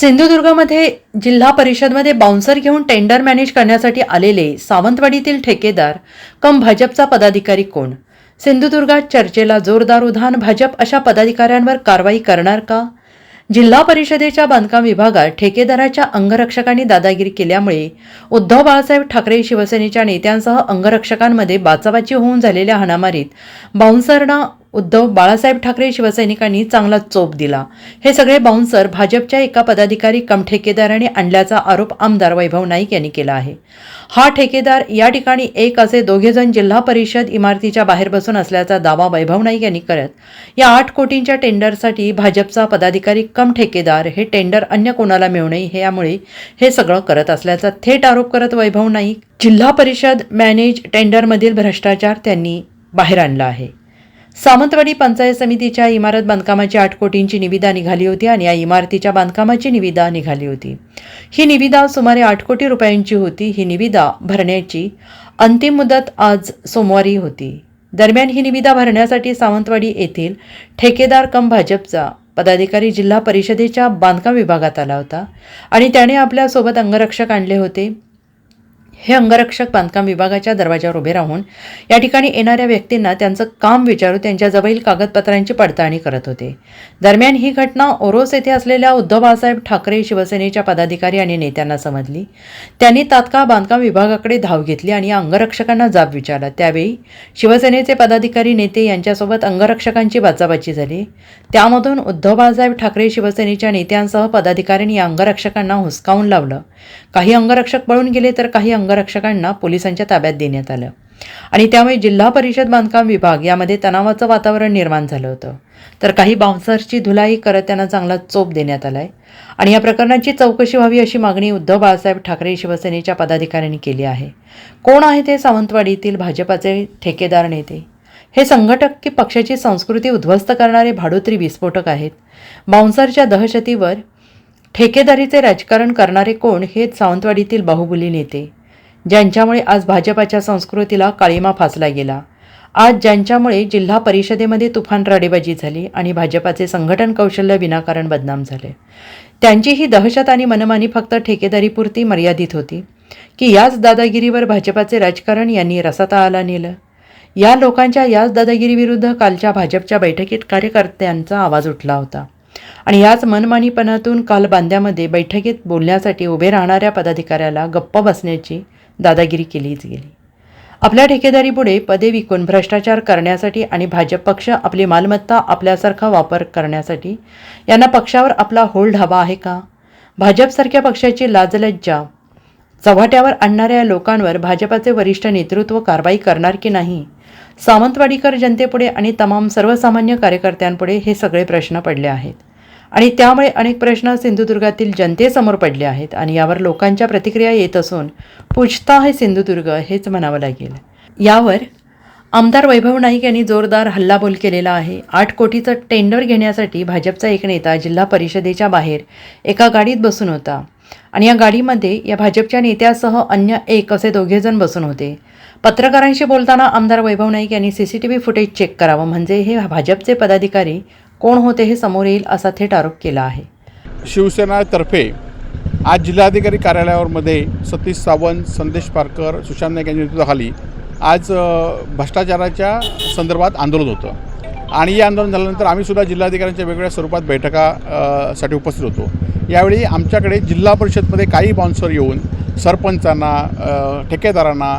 सिंधुदुर्गमध्ये जिल्हा परिषदमध्ये बाउन्सर घेऊन टेंडर मॅनेज करण्यासाठी आलेले सावंतवाडीतील ठेकेदार कम भाजपचा पदाधिकारी कोण? सिंधुदुर्गात चर्चेला जोरदार उधाण भाजप अशा पदाधिकाऱ्यांवर कारवाई करणार का? जिल्हा परिषदेच्या बांधकाम विभागात ठेकेदाराच्या अंगरक्षकांनी दादागिरी केल्यामुळे उद्धव बाळासाहेब ठाकरे शिवसेनेच्या नेत्यांसह अंगरक्षकांमध्ये बाचाबाची होऊन झालेल्या हाणामारीत बाउन्सरनं उद्धव बाळासाहेब ठाकरे शिवसैनिकांनी चांगला चोप दिला. हे सगळे बाउन्सर भाजपच्या एका पदाधिकारी कम ठेकेदाराने आणल्याचा आरोप आमदार वैभव नाईक यांनी केला आहे. हा ठेकेदार या ठिकाणी एक असे दोघेजण जिल्हा परिषद इमारतीच्या बाहेर बसून असल्याचा दावा वैभव नाईक यांनी करत या आठ कोटींच्या टेंडरसाठी भाजपचा पदाधिकारी कम ठेकेदार हे टेंडर अन्य कोणाला मिळू नये हे यामुळे हे सगळं करत असल्याचा थेट आरोप करत वैभव नाईक जिल्हा परिषद मॅनेज टेंडरमधील भ्रष्टाचार त्यांनी बाहेर आणला आहे. सावंतवाडी पंचायत समितीच्या इमारत बांधकामाची आठ कोटींची निविदा निघाली होती आणि या इमारतीच्या बांधकामाची निविदा निघाली होती. ही निविदा सुमारे आठ कोटी रुपयांची होती. ही निविदा भरण्याची अंतिम मुदत आज सोमवारी होती. दरम्यान ही निविदा भरण्यासाठी सावंतवाडी येथील ठेकेदार कम भाजपचा पदाधिकारी जिल्हा परिषदेच्या बांधकाम विभागात आला होता आणि त्याने आपल्यासोबत अंगरक्षक आणले होते. हे अंगरक्षक बांधकाम विभागाच्या दरवाजावर उभे राहून या ठिकाणी येणाऱ्या व्यक्तींना त्यांचं काम विचारू त्यांच्याजवळील कागदपत्रांची पडताळणी करत होते. दरम्यान ही घटना ओरोस येथे असलेल्या उद्धव बाळासाहेब ठाकरे शिवसेनेच्या पदाधिकारी आणि नेत्यांना समजली. त्यांनी तात्काळ बांधकाम विभागाकडे धाव घेतली आणि या अंगरक्षकांना जाब विचारला. त्यावेळी शिवसेनेचे पदाधिकारी नेते यांच्यासोबत अंगरक्षकांची बाचाबाची झाली. त्यामधून उद्धव बाळासाहेब ठाकरे शिवसेनेच्या नेत्यांसह पदाधिकाऱ्यांनी या अंगरक्षकांना हुसकावून लावलं. काही अंगरक्षक पळून गेले तर काही अंग अंगरक्षकांना पोलिसांच्या ताब्यात देण्यात आलं. आणि त्यामुळे जिल्हा परिषद बांधकाम विभाग यामध्ये तणावाचं वातावरण निर्माण झालं होतं. तर काही बाउन्सर्सची धुलाई करत त्यांना चांगला चोप देण्यात आलाय. आणि या प्रकरणाची चौकशी व्हावी अशी मागणी उद्धव बाळासाहेब ठाकरे शिवसेनेच्या पदाधिकाऱ्यांनी केली आहे. कोण आहे ते सावंतवाडीतील भाजपाचे ठेकेदार नेते? हे संघटक की पक्षाची संस्कृती उद्ध्वस्त करणारे भाडोत्री विस्फोटक आहेत? बाउन्सरच्या दहशतीवर ठेकेदारीचे राजकारण करणारे कोण? हे सावंतवाडीतील बाहुबली नेते ज्यांच्यामुळे आज भाजपाच्या संस्कृतीला काळीमा फासला गेला. आज ज्यांच्यामुळे जिल्हा परिषदेमध्ये तुफान राडेबाजी झाली आणि भाजपाचे संघटन कौशल्य विनाकारण बदनाम झाले. त्यांची ही दहशत आणि मनमानी फक्त ठेकेदारीपुरती मर्यादित होती की याच दादागिरीवर भाजपाचे राजकारण यांनी रसातळाला नेलं. या लोकांच्या याच दादागिरीविरुद्ध कालच्या भाजपच्या बैठकीत कार्यकर्त्यांचा आवाज उठला होता. आणि याच मनमानीपणातून काल बांद्यामध्ये बैठकीत बोलण्यासाठी उभे राहणाऱ्या पदाधिकाऱ्याला गप्प बसण्याची दादागिरी केलीच गेली. आपल्या ठेकेदारीपुढे पदे विकून भ्रष्टाचार करण्यासाठी आणि भाजप पक्ष आपली मालमत्ता आपल्यासारखा वापर करण्यासाठी यांना पक्षावर आपला होल्ड हवा आहे का? भाजपसारख्या पक्षाची लाजलज्जा चव्हाट्यावर आणणाऱ्या लोकांवर भाजपाचे वरिष्ठ नेतृत्व कारवाई करणार की नाही? सावंतवाडीकर जनतेपुढे आणि तमाम सर्वसामान्य कार्यकर्त्यांपुढे हे सगळे प्रश्न पडले आहेत. आणि त्यामुळे अनेक प्रश्न सिंधुदुर्गातील जनतेसमोर पडले आहेत आणि यावर लोकांच्या प्रतिक्रिया येत असून पूछता है सिंधुदुर्ग हेच म्हणावं लागेल. यावर आमदार वैभव नाईक यांनी जोरदार हल्लाबोल केलेला आहे. आठ कोटीचं टेंडर घेण्यासाठी भाजपचा एक नेता जिल्हा परिषदेच्या बाहेर एका गाडीत बसून होता आणि या गाडीमध्ये या भाजपच्या नेत्यासह अन्य एक असे दोघेजण बसून होते. पत्रकारांशी बोलताना आमदार वैभव नाईक यांनी C C T V footage check करावं. म्हणजे हे भाजपचे पदाधिकारी कोण होते हे समोर येईल असा थेट आरोप केला आहे. शिवसेनातर्फे आज जिल्हाधिकारी कार्यालयावरमध्ये सतीश सावंत संदेश पारकर सुशांत नाईक यांच्या नेतृत्वाखाली आज भ्रष्टाचाराच्या संदर्भात आंदोलन होतं. आणि हे आंदोलन झाल्यानंतर आम्ही सुद्धा जिल्हाधिकाऱ्यांच्या वेगवेगळ्या स्वरूपात बैठका साठी उपस्थित होतो. यावेळी आमच्याकडे जिल्हा परिषदमध्ये काही बाउन्सर येऊन सरपंचांना ठेकेदारांना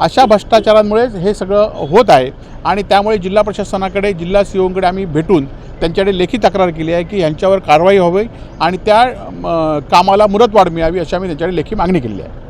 अशा भ्रष्टाचारांमुळेच हे सगळं होत आहे. आणि त्यामुळे जिल्हा प्रशासनाकडे जिल्हा सी ओकडे आम्ही भेटून त्यांच्याकडे लेखी तक्रार केली आहे की यांच्यावर कारवाई व्हावी आणि त्या कामाला मुदतवाढ मिळावी अशी आम्ही त्यांच्याकडे लेखी मागणी केली आहे.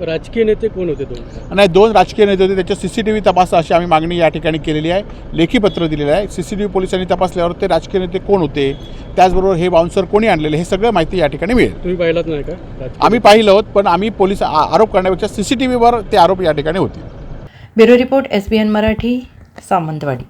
राजकीय नेते कोण होते दोन? नाही दोन राजकीय नेते होते. त्याच्या सी सी टी व्ही तपासा अशी आम्ही मागणी या ठिकाणी केलेली आहे. लेखी पत्र दिलेलं आहे. सी सी टी व्ही पोलिसांनी तपासल्यावर ते राजकीय नेते कोण होते? त्याचबरोबर हे बाउन्सर कोणी आणलेले? हे सगळं माहिती या ठिकाणी मिळेल. तुम्ही पाहिलात नाही का? आम्ही पाहिलं होत पण आम्ही पोलीस आरोप करण्यापेक्षा सी सी टी व्हीवर ते आरोप या ठिकाणी होते bureau report S B N Marathi Sawantwadi